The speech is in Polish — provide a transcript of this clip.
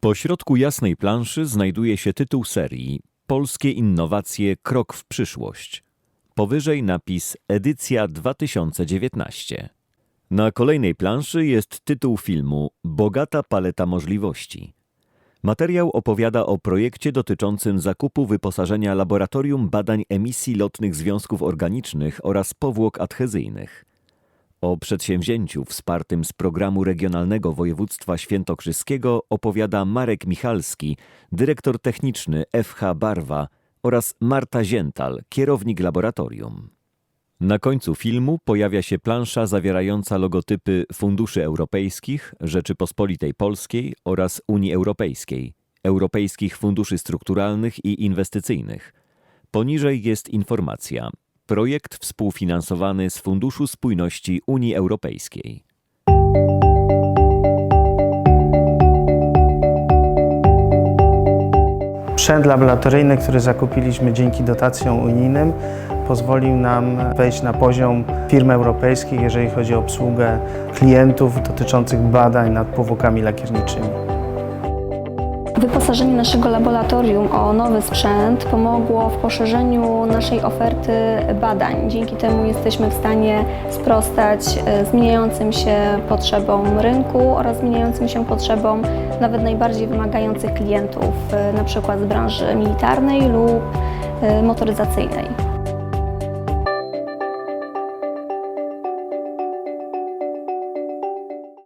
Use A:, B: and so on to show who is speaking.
A: Po środku jasnej planszy znajduje się tytuł serii Polskie innowacje krok w przyszłość. Powyżej napis Edycja 2019. Na kolejnej planszy jest tytuł filmu Bogata paleta możliwości. Materiał opowiada o projekcie dotyczącym zakupu wyposażenia Laboratorium Badań Emisji Lotnych Związków Organicznych oraz powłok adhezyjnych. O przedsięwzięciu wspartym z programu regionalnego województwa świętokrzyskiego opowiada Marek Michalski, dyrektor techniczny FH Barwa oraz Marta Ziental, kierownik laboratorium. Na końcu filmu pojawia się plansza zawierająca logotypy Funduszy Europejskich, Rzeczypospolitej Polskiej oraz Unii Europejskiej, Europejskich Funduszy Strukturalnych i Inwestycyjnych. Poniżej jest informacja. Projekt współfinansowany z Funduszu Spójności Unii Europejskiej.
B: Sprzęt laboratoryjny, który zakupiliśmy dzięki dotacjom unijnym, pozwolił nam wejść na poziom firm europejskich, jeżeli chodzi o obsługę klientów dotyczących badań nad powłokami lakierniczymi.
C: Wyposażenie naszego laboratorium o nowy sprzęt pomogło w poszerzeniu naszej oferty badań. Dzięki temu jesteśmy w stanie sprostać e, zmieniającym się potrzebom rynku oraz zmieniającym się potrzebom nawet najbardziej wymagających klientów, e, przykład z branży militarnej lub e, motoryzacyjnej.